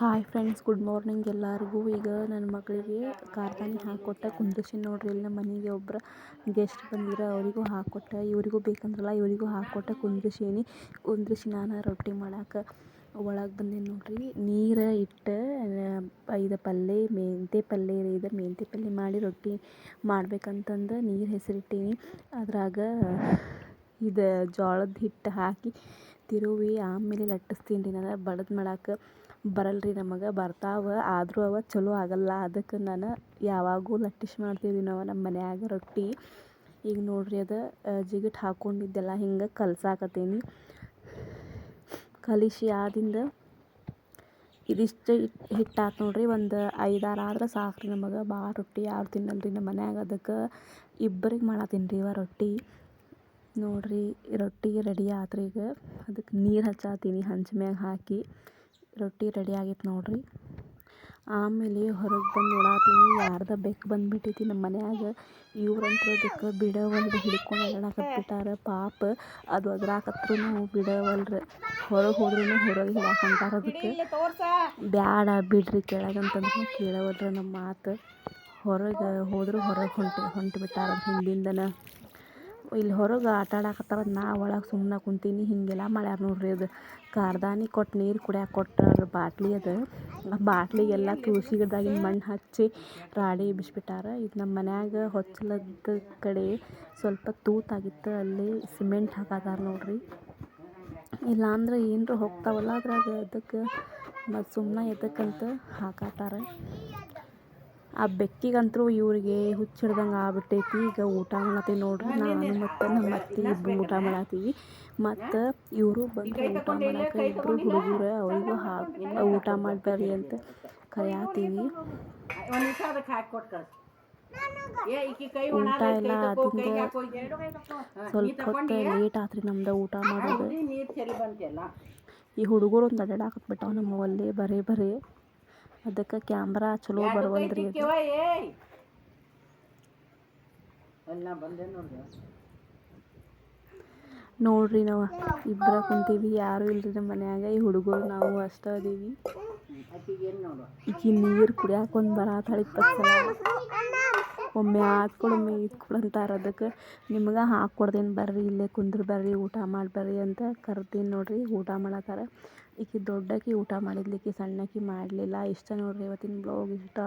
Hi friends good morning ಎಲ್ಲರಿಗೂ. ಈಗ ನನ್ನ ಮಗಳಿಗೆ ಕಾರ್ದಾನಿ ಹಾಕ್ಕೊಟ್ಟೆ ಕುಂದಿಸಿ ನೋಡ್ರಿ, ಇಲ್ಲಿ ನಮ್ಮ ಮನೆಗೆ ಒಬ್ರು ಗೆಸ್ಟ್ ಬಂದಿರ. ಅವರಿಗೂ ಹಾಕ್ಕೊಟ್ಟೆ ಇವರಿಗೂ ಬೇಕಂದ್ರಲ್ಲ, ಇವರಿಗೂ ಹಾಕ್ಕೊಟ್ಟೆ ಕುಂದ್ರಿಸೀನಿ ಕುಂದ್ರಿಸಿ ನಾನು ರೊಟ್ಟಿ ಮಾಡಕ್ಕೆ ಒಳಗೆ ಬಂದೇನೆ ನೋಡ್ರಿ. ನೀರು ಇಟ್ಟು ಇದು ಪಲ್ಯ ಮೆಂತೆ ಪಲ್ಯ ರೀ ಇದು ಮೆಂತೆ ಪಲ್ಯ ಮಾಡಿ ರೊಟ್ಟಿ ಮಾಡ್ಬೇಕಂತಂದು ನೀರು ಹೆಸರಿಟ್ಟೀನಿ. ಅದ್ರಾಗ ಇದು ಜೋಳದ ಹಿಟ್ಟು ಹಾಕಿ ತಿರುವಿ, ಆಮೇಲೆ ಲಟ್ಟಿಸ್ತೀನಿ ರೀ ನಾನು. ಬಡದು ಮಾಡಕ್ಕೆ ಬರಲ್ಲ ರೀ ನಮಗೆ, ಬರ್ತಾವೆ, ಆದರೂ ಅವ ಚಲೋ ಆಗಲ್ಲ. ಅದಕ್ಕೆ ನಾನು ಯಾವಾಗೂ ಲಟ್ಟಿಸ್ ಮಾಡ್ತೀವಿ ನಾವು ನಮ್ಮ ಮನ್ಯಾಗ ರೊಟ್ಟಿ. ಈಗ ನೋಡ್ರಿ ಅದು ಜಿಗಟ್ ಹಾಕ್ಕೊಂಡಿದ್ದೆಲ್ಲ ಹಿಂಗೆ ಕಲಸಾಕತ್ತೀನಿ ಕಲಿಸಿ ಆದಿಂದ ಇದಿಷ್ಟು ಹಿಟ್ಟು ಆತು ನೋಡ್ರಿ, ಒಂದು ಐದಾರು ಆದ್ರೆ ಸಾಕು ರೀ ನಮಗೆ. ಭಾಳ ರೊಟ್ಟಿ ಯಾರು ತಿನ್ನಲ್ಲ ರೀ ನಮ್ಮ ಮನ್ಯಾಗ. ಅದಕ್ಕೆ ಇಬ್ಬರಿಗೆ ಮಾಡತ್ತೀನಿ ರೀ ಇವ ರೊಟ್ಟಿ. ನೋಡ್ರಿ ರೊಟ್ಟಿ ರೆಡಿ ಆತ್ರಿ ಈಗ. ಅದಕ್ಕೆ ನೀರು ಹಚ್ಚಾತೀನಿ, ಹಂಚ್ ಮ್ಯಾಗ ಹಾಕಿ. ರೊಟ್ಟಿ ರೆಡಿ ಆಗೈತೆ ನೋಡ್ರಿ. ಆಮೇಲೆ ಹೊರಗೆ ಬಂದು ನೋಡಾತೀನಿ ಯಾರ್ದ ಬೆಕ್ಕು ಬಂದ್ಬಿಟ್ಟೈತಿ ನಮ್ಮ ಮನ್ಯಾಗ. ಇವ್ರಂತೂ ಅದಕ್ಕೆ ಬಿಡವಲ್ದು ಹಿಡ್ಕೊಂಡು ಅಲ್ಲಾಡಕತ್ಬಿಟ್ಟಾರ ಪಾಪ ಅದು ಅದ್ರಾಕತ್ರೂ ಬಿಡವಲ್ರಿ. ಹೊರಗೆ ಹೋದ್ರೂ ಹೊರಗೆ ಹಿಡಾಕಂತಾರ ಅದಕ್ಕೆ. ಬ್ಯಾಡ ಬಿಡ್ರಿ ಕೆಳಗಂತಂದ್ರೂ ಕೇಳವಲ್ರಿ ನಮ್ಮ ಮಾತು. ಹೊರಗೆ ಹೋದ್ರೆ ಹೊರಗೆ ಹೊಂಟು ಹೊಂಟು ಬಿಟ್ಟಾರ ಹಿಂದಿಂದನ. ಇಲ್ಲಿ ಹೊರಗೆ ಆಟ ಆಡಕತ್ತಾರ ನಾ ಒಳಗೆ ಸುಮ್ಮನೆ ಕುಂತೀನಿ, ಹೀಗೆಲ್ಲ ಮಾಡ್ಯಾರ ನೋಡ್ರಿ ಅದು. ಕಾರ್ದಾನಿ ಕೊಟ್ಟು ನೀರು ಕುಡಿಯಾಕ ಕೊಟ್ಟಾರ ಬಾಟ್ಲಿ ಅದು. ಆ ಬಾಟ್ಲಿಗೆಲ್ಲ ತುಳಸಿ ಗಿಡದಾಗಿನ ಮಣ್ಣು ಹಚ್ಚಿ ರಾಡಿ ಎಬ್ಬಿಸ್ಬಿಟ್ಟಾರ ಇದು ನಮ್ಮ ಮನ್ಯಾಗ ಹೊಚ್ಚಲದ ಕಡೆ ಸ್ವಲ್ಪ ತೂತಾಗಿತ್ತು ಅಲ್ಲಿ ಸಿಮೆಂಟ್ ಹಾಕತ್ತಾರ ನೋಡ್ರಿ. ಇಲ್ಲಾಂದ್ರೆ ಏನರ ಹೋಗ್ತಾವಲ್ಲ ಅದ್ರಾಗ ಅದಕ್ಕೆ ಮತ್ತು ಸುಮ್ಮನೆ ಎದಕ್ಕಂತ ಹಾಕತ್ತಾರ ಆ ಬೆಕ್ಕಿಗಂತೂ ಇವ್ರಿಗೆ ಹುಚ್ಚು ಹಿಡ್ದಂಗೆ ಆಗ್ಬಿಟ್ಟೈತಿ. ಈಗ ಊಟ ಮಾಡತ್ತೀವಿ ನೋಡ್ರಿ, ನಾನು ಮತ್ತು ನಮ್ಮ ಅತ್ತೆ ಇಬ್ಬರು ಊಟ ಮಾಡತ್ತೀವಿ. ಮತ್ತು ಇವರು ಬಂದು ಊಟ ಮಾಡಕ್ಕೆ ಇಬ್ಬರು ಹುಡುಗರು ಅವರಿಗೂ ಹಾಕಿ ಊಟ ಮಾಡಿ ಬರ್ರಿ ಅಂತ ಕರೆಯತ್ತೀವಿ ಊಟ ಎಲ್ಲ ಆದಿಂದ ಸ್ವಲ್ಪ ಹೊತ್ತು ಲೇಟ್ ಆತ್ರಿ ನಮ್ದು ಊಟ ಮಾಡೋದು. ಈ ಹುಡುಗರು ಒಂದು ಅಡ್ಡಾಡಕತ್ಬಿಟ್ಟಾವ ನಮ್ಮ ಒಲ್ಲೆ ಬರೇ ಬರೇ. ಅದಕ್ಕೆ ಕ್ಯಾಮ್ರಾ ಚಲೋ ಬರವಲ್ದ್ರಿ ಅದು. ನೋಡ್ರಿ. ನಾವು ಇಬ್ಬರ ಕುಂತೀವಿ ಯಾರು ಇಲ್ರಿ ನಮ್ಮ ಮನ್ಯಾಗ ಈ ಹುಡುಗರು ನಾವು ಅಷ್ಟ ಅದೀವಿ. ಈಕಿ ನೀರು ಕುಡಿಯಾಕ ಒಂದು ಬರತ್ತಾಳ ಇಪ್ಪತ್ತು ಸಲ ಒಮ್ಮೆ ಆತ್ಕೊಡು ಒಮ್ಮೆ ಇದ್ಕೊಡು ಅಂತಾರ ಅದಕ್ಕೆ ನಿಮ್ಗೆ ಹಾಕ್ಕೊಡ್ತೀನಿ ಬರ್ರಿ, ಇಲ್ಲೇ ಕುಂದ್ರ ಬರ್ರಿ, ಊಟ ಮಾಡಿ ಬರ್ರಿ ಅಂತ ಕರ್ದೀನಿ ನೋಡಿರಿ, ಊಟ ಮಾಡತ್ತಾರ ಈಕಿ ದೊಡ್ಡಕಿ ಊಟ ಮಾಡಿದ್ಲು ಈಕಿ ಸಣ್ಣಕಿ ಮಾಡಲಿಲ್ಲ. ಇಷ್ಟ ನೋಡಿರಿ ಇವತ್ತಿನ ಬ್ಲಾಗ್ ಇಷ್ಟ